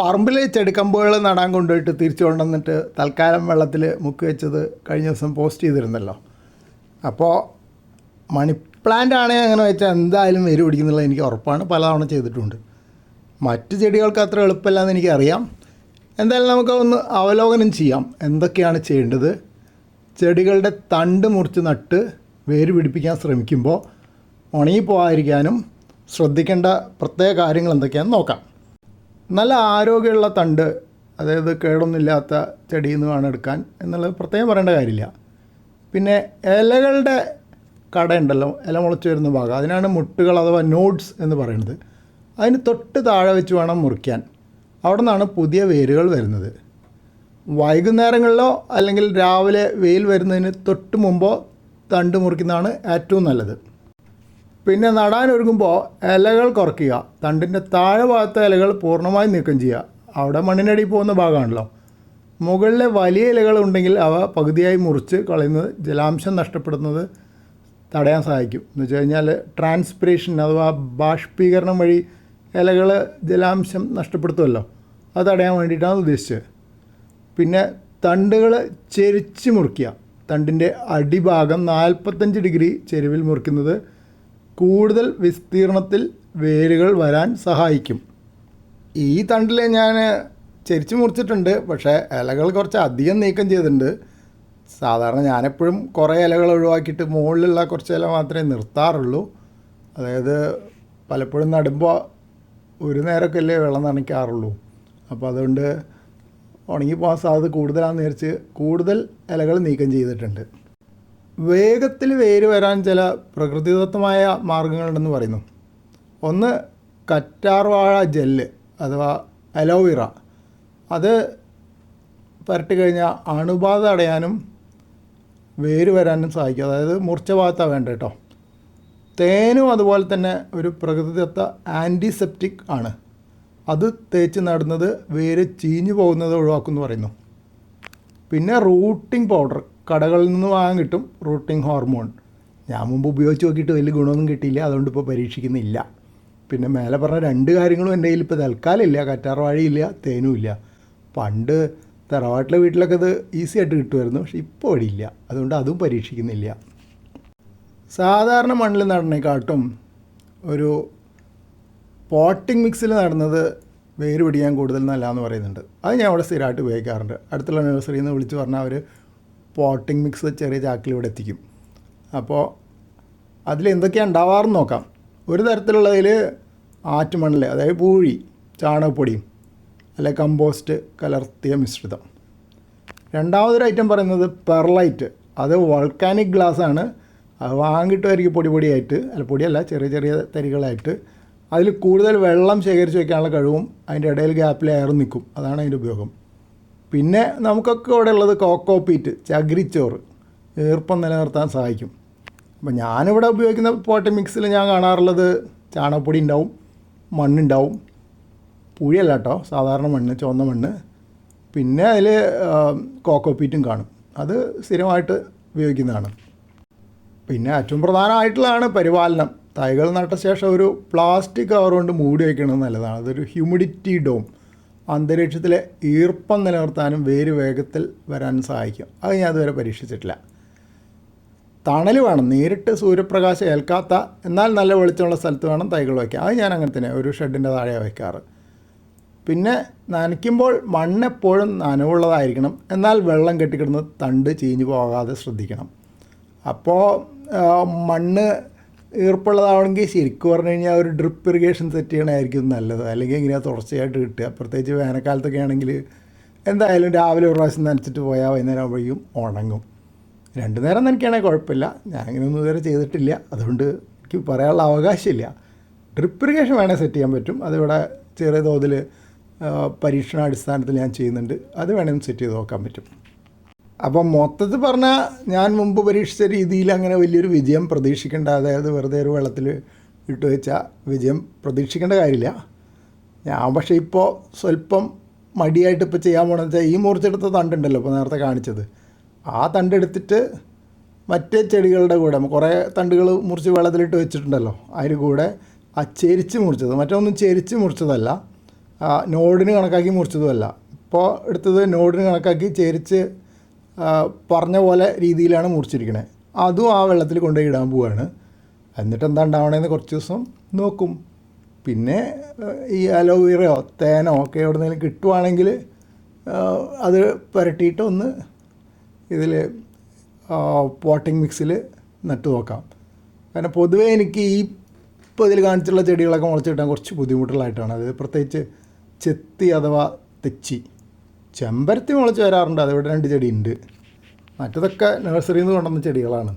പറമ്പിൽ ചെടിക്കമ്പുകൾ നടാൻ കൊണ്ടുപോയിട്ട് തിരിച്ചു കൊണ്ടുവന്നിട്ട് തൽക്കാലം വെള്ളത്തിൽ മുക്കി വെച്ചത് കഴിഞ്ഞ ദിവസം പോസ്റ്റ് ചെയ്തിരുന്നല്ലോ. അപ്പോൾ മണി പ്ലാന്റ് ആണെങ്കിൽ അങ്ങനെ വെച്ചാൽ എന്തായാലും വേര് പിടിക്കുന്നുള്ളത് എനിക്ക് ഉറപ്പാണ്. പലതവണ ചെയ്തിട്ടുണ്ട്. മറ്റ് ചെടികൾക്ക് അത്ര എളുപ്പമല്ലെന്ന് എനിക്കറിയാം. എന്തായാലും നമുക്ക് ഒന്ന് അവലോകനം ചെയ്യാം. എന്തൊക്കെയാണ് ചെയ്യേണ്ടത്? ചെടികളുടെ തണ്ട് മുറിച്ച് നട്ട് വേര് പിടിപ്പിക്കാൻ ശ്രമിക്കുമ്പോൾ ഉണങ്ങി ഉണങ്ങിപ്പോകാതിരിക്കാനും ശ്രദ്ധിക്കേണ്ട പ്രത്യേക കാര്യങ്ങൾ എന്തൊക്കെയാണെന്ന് നോക്കാം. നല്ല ആരോഗ്യമുള്ള തണ്ട് അതായത് കേടൊന്നുമില്ലാത്ത ചെടിയിൽ നിന്ന് വേണം എടുക്കാൻ എന്നുള്ളത് പ്രത്യേകം പറയേണ്ട കാര്യമില്ല. പിന്നെ ഇലകളുടെ കടയുണ്ടല്ലോ ഇല മുളച്ച് വരുന്ന ഭാഗം. അതിനാണ് മുട്ടുകൾ അഥവാ നോഡ്സ് എന്ന് പറയുന്നത്. അതിന് തൊട്ട് താഴെ വെച്ച് വേണം മുറിക്കാൻ. അവിടെ നിന്നാണ് പുതിയ വേരുകൾ വരുന്നത്. വൈകുന്നേരങ്ങളിലോ അല്ലെങ്കിൽ രാവിലെ വെയിൽ വരുന്നതിന് തൊട്ട് മുമ്പോ തണ്ട് മുറിക്കുന്നതാണ് ഏറ്റവും നല്ലത്. പിന്നെ നടാൻ ഒരുങ്ങുമ്പോൾ ഇലകൾ കുറയ്ക്കുക. തണ്ടിന്റെ താഴെ ഭാഗത്തെ ഇലകൾ പൂർണമായി നീക്കം ചെയ്യുക. അവിടെ മണ്ണിനടി പോകുന്ന ഭാഗമാണല്ലോ. മുകളിലെ വലിയ ഇലകൾ ഉണ്ടെങ്കിൽ അവ പകുതിയായി മുറിച്ച് കളയുന്നത് ജലാംശം നഷ്ടപ്പെടുന്നത് തടയാൻ സഹായിക്കും. എന്ന് വെച്ച് കഴിഞ്ഞാൽ ട്രാൻസ്പിറേഷൻ അഥവാ ബാഷ്പീകരണം വഴി ഇലകൾ ജലാംശം നഷ്ടപ്പെടുത്തുമല്ലോ. അത് തടയാൻ വേണ്ടിയിട്ടാണ് ഉദ്ദേശിച്ചത്. പിന്നെ തണ്ടുകൾ ചെരിച്ച് മുറിക്കുക. തണ്ടിന്റെ അടിഭാഗം നാൽപ്പത്തഞ്ച് ഡിഗ്രി ചെരുവിൽ മുറിക്കുന്നത് കൂടുതൽ വിസ്തീർണത്തിൽ വേരുകൾ വരാൻ സഹായിക്കും. ഈ തണ്ടിൽ ഞാൻ ചെരിച്ച് മുറിച്ചിട്ടുണ്ട്. പക്ഷേ ഇലകൾ കുറച്ച് അധികം നീക്കം ചെയ്തിട്ടുണ്ട്. സാധാരണ ഞാനെപ്പോഴും കുറേ ഇലകൾ ഒഴിവാക്കിയിട്ട് മുകളിലുള്ള കുറച്ച് ഇല മാത്രമേ നിർത്താറുള്ളൂ. അതായത് പലപ്പോഴും നടുമ്പോൾ ഒരു നേരമൊക്കെ അല്ലേ വെള്ളം നനയ്ക്കാറുള്ളൂ. അപ്പോൾ അതുകൊണ്ട് ഉണങ്ങിപ്പോകാൻ സാധ്യത കൂടുതലാണെന്ന് വിചാരിച്ച് കൂടുതൽ ഇലകൾ നീക്കം ചെയ്തിട്ടുണ്ട്. വേഗത്തിൽ വേര് വരാൻ ചില പ്രകൃതിദത്തമായ മാർഗങ്ങളുണ്ടെന്ന് പറയുന്നു. ഒന്ന് കറ്റാർവാഴ ജെല്ല് അഥവാ അലോവിറ. അത് പരട്ടി കഴിഞ്ഞാൽ അണുബാധ അടയാനും വേര് വരാനും സഹായിക്കും. അതായത് മുറിച്ച ഭാഗത്താണ് വേണ്ട കേട്ടോ. തേനും അതുപോലെ തന്നെ ഒരു പ്രകൃതിദത്ത ആന്റിസെപ്റ്റിക് ആണ്. അത് തേച്ച് നടുന്നത് വേര് ചീഞ്ഞു പോകുന്നത് ഒഴിവാക്കുമെന്ന് പറയുന്നു. പിന്നെ റൂട്ടിംഗ് പൗഡർ. കടകളിൽ നിന്ന് വാങ്ങാൻ കിട്ടും റൂട്ടിംഗ് ഹോർമോൺ. ഞാൻ മുമ്പ് ഉപയോഗിച്ച് നോക്കിയിട്ട് വലിയ ഗുണമൊന്നും കിട്ടിയില്ല അതുകൊണ്ട് ഇപ്പോൾ പരീക്ഷിക്കുന്നില്ല. പിന്നെ മേലെ പറഞ്ഞ രണ്ട് കാര്യങ്ങളും എന്റെ കയ്യിൽ ഇപ്പോൾ തൽക്കാലമില്ല കറ്റാർവാഴയില്ല തേനും ഇല്ല. പണ്ട് തറവാട്ടിലെ വീട്ടിലൊക്കെ അത് ഈസി ആയിട്ട് കിട്ടുമായിരുന്നു പക്ഷെ ഇപ്പോൾ വഴിയില്ല അതുകൊണ്ട് അതും പരീക്ഷിക്കുന്നില്ല. സാധാരണ മണ്ണിൽ നടന്നേക്കാട്ടും ഒരു പോട്ടിംഗ് മിക്സിൽ നടന്നത് വേര് പിടിക്കാൻ കൂടുതൽ നല്ലതെന്ന് പറയുന്നുണ്ട്. അത് ഞാൻ അവിടെ സ്ഥിരമായിട്ട് ഉപയോഗിക്കാറുണ്ട്. അടുത്തുള്ള നഴ്സറിയിൽ നിന്ന് വിളിച്ച് പറഞ്ഞാൽ അവർ പോട്ടിംഗ് മിക്സ് ചെറിയ ചാക്കിൽ ഇവിടെ എത്തിക്കും. അപ്പോൾ അതിൽ എന്തൊക്കെയാണ് ഉണ്ടാവാറെന്ന് നോക്കാം. ഒരു തരത്തിലുള്ളതിൽ ആറ്റുമണൽ അതായത് പൂഴി ചാണകപ്പൊടിയും അല്ലെ കമ്പോസ്റ്റ് കലർത്തിയ മിശ്രിതം. രണ്ടാമതൊരു ഐറ്റം പറയുന്നത് പെർലൈറ്റ് അത് വൾക്കാനിക് ഗ്ലാസ് ആണ്. അത് വാങ്ങിട്ടുമായിരിക്കും പൊടി പൊടിയായിട്ട് അല്ല പൊടിയല്ല ചെറിയ ചെറിയ തരികളായിട്ട് അതിൽ കൂടുതൽ വെള്ളം ശേഖരിച്ച് വയ്ക്കാനുള്ള കഴിവും അതിന്റെ ഇടയിൽ ഗ്യാപ്പിൽ എയർ നിൽക്കും. അതാണ് അതിന്റെ ഉപയോഗം. പിന്നെ നമുക്കൊക്കെ ഇവിടെ ഉള്ളത് കോക്കോ പീറ്റ് ചകിരിച്ചോറ്. ഈർപ്പം നിലനിർത്താൻ സഹായിക്കും. അപ്പം ഞാനിവിടെ ഉപയോഗിക്കുന്ന പോട്ടി മിക്സിൽ ഞാൻ കാണാറുള്ളത് ചാണകപ്പൊടി ഉണ്ടാവും മണ്ണുണ്ടാവും. പുഴിയല്ല കേട്ടോ സാധാരണ മണ്ണ് ചുവന്ന മണ്ണ്. പിന്നെ അതിൽ കോക്കോ പീറ്റും കാണും. അത് സ്ഥിരമായിട്ട് ഉപയോഗിക്കുന്നതാണ്. പിന്നെ ഏറ്റവും പ്രധാനമായിട്ടുള്ളതാണ് പരിപാലനം. തൈകൾ നട്ട ശേഷം ഒരു പ്ലാസ്റ്റിക് കവർ കൊണ്ട് മൂടി വയ്ക്കുന്നത് നല്ലതാണ്. അതൊരു ഹ്യൂമിഡിറ്റി ഡോം അന്തരീക്ഷത്തിലെ ഈർപ്പം നിലനിർത്താനും വേര് വേഗത്തിൽ വരാൻ സഹായിക്കും. അത് ഞാൻ അതുവരെ പരീക്ഷിച്ചിട്ടില്ല. തണൽ വേണം. നേരിട്ട് സൂര്യപ്രകാശം ഏൽക്കാത്ത എന്നാൽ നല്ല വെളിച്ചമുള്ള സ്ഥലത്ത് വേണം തൈകൾ വയ്ക്കാൻ. അത് ഞാൻ അങ്ങനെ തന്നെ ഒരു ഷെഡിന്റെ താഴെ വയ്ക്കാറ്. പിന്നെ നനയ്ക്കുമ്പോൾ മണ്ണ് എപ്പോഴും നനവുള്ളതായിരിക്കണം. എന്നാൽ വെള്ളം കെട്ടിക്കിടന്ന് തണ്ട് ചീഞ്ഞു പോകാതെ ശ്രദ്ധിക്കണം. അപ്പോൾ മണ്ണ് ഈർപ്പുള്ളതാവണമെങ്കിൽ ശരിക്കും പറഞ്ഞു കഴിഞ്ഞാൽ ഒരു ഡ്രിപ്പ് ഇറിഗേഷൻ സെറ്റ് ചെയ്യണമായിരിക്കും നല്ലത്. അല്ലെങ്കിൽ ഇങ്ങനെ തുടർച്ചയായിട്ട് കിട്ടുക. പ്രത്യേകിച്ച് വേനൽക്കാലത്തൊക്കെ ആണെങ്കിൽ എന്തായാലും രാവിലെ ഒരു പ്രാവശ്യം നനച്ചിട്ട് പോയാൽ വൈകുന്നേരം ആകുമ്പോഴേക്കും ഉണങ്ങും. രണ്ട് നേരം നനയ്ക്കുകയാണെങ്കിൽ കുഴപ്പമില്ല. ഞാൻ അങ്ങനെയൊന്നും ഇതുവരെ ചെയ്തിട്ടില്ല. അതുകൊണ്ട് എനിക്ക് പറയാനുള്ള അവകാശമില്ല. ഡ്രിപ്പ് ഇറിഗേഷൻ വേണേൽ സെറ്റ് ചെയ്യാൻ പറ്റും. അതിവിടെ ചെറിയ തോതിൽ പരീക്ഷണാടിസ്ഥാനത്തിൽ ഞാൻ ചെയ്യുന്നുണ്ട്. അത് വേണമെങ്കിൽ സെറ്റ് ചെയ്ത് നോക്കാൻ പറ്റും. അപ്പം മൊത്തത്തിൽ പറഞ്ഞാൽ ഞാൻ മുമ്പ് പരീക്ഷിച്ച രീതിയിൽ അങ്ങനെ വലിയൊരു വിജയം പ്രതീക്ഷിക്കേണ്ട അതായത് വെറുതെ ഒരു വെള്ളത്തിൽ ഇട്ട് വെച്ചാൽ വിജയം പ്രതീക്ഷിക്കേണ്ട കാര്യമില്ല. ഞാൻ പക്ഷേ ഇപ്പോൾ സ്വല്പം മടിയായിട്ട് ഇപ്പോൾ ചെയ്യാൻ പോകണമെന്ന് വെച്ചാൽ ഈ മുറിച്ചെടുത്ത തണ്ടുണ്ടല്ലോ ഇപ്പോൾ നേരത്തെ കാണിച്ചത്. ആ തണ്ടെടുത്തിട്ട് മറ്റേ ചെടികളുടെ കൂടെ കുറേ തണ്ടുകൾ മുറിച്ച് വെള്ളത്തിലിട്ട് വെച്ചിട്ടുണ്ടല്ലോ അതിന് കൂടെ ആ ചെരിച്ച് മുറിച്ചത്. മറ്റൊന്നും ചെരിച്ച് മുറിച്ചതല്ല നോഡിന് കണക്കാക്കി മുറിച്ചതുമല്ല. ഇപ്പോൾ എടുത്തത് നോഡിന് കണക്കാക്കി ചേരിച്ച് പറഞ്ഞ പോലെ രീതിയിലാണ് മുറിച്ചിരിക്കണേ. അതും ആ വെള്ളത്തിൽ കൊണ്ടുപോയി ഇടാൻ പോവുകയാണ് എന്നിട്ട് എന്താ ഉണ്ടാവണേന്ന് കുറച്ച് ദിവസം നോക്കും. പിന്നെ ഈ അലോവീറയോ തേനോ ഒക്കെ എവിടെ നിന്നെങ്കിലും കിട്ടുവാണെങ്കിൽ അത് പുരട്ടിയിട്ട് ഒന്ന് ഇതിൽ പോട്ടിംഗ് മിക്സിൽ നട്ടു നോക്കാം. കാരണം പൊതുവേ എനിക്ക് ഈ ഇപ്പോൾ ഇതിൽ കാണിച്ചുള്ള ചെടികളൊക്കെ മുളച്ച് കിട്ടാൻ കുറച്ച് ബുദ്ധിമുട്ടുള്ളതായിട്ടാണ്. അത് പ്രത്യേകിച്ച് ചെത്തി അഥവാ തെച്ചി. ചെമ്പരത്തി മുളച്ച് വരാറുണ്ട്. അതിവിടെ രണ്ട് ചെടിയുണ്ട്. മറ്റതൊക്കെ നഴ്സറിയിൽ നിന്ന് കൊണ്ടുവന്ന ചെടികളാണ്.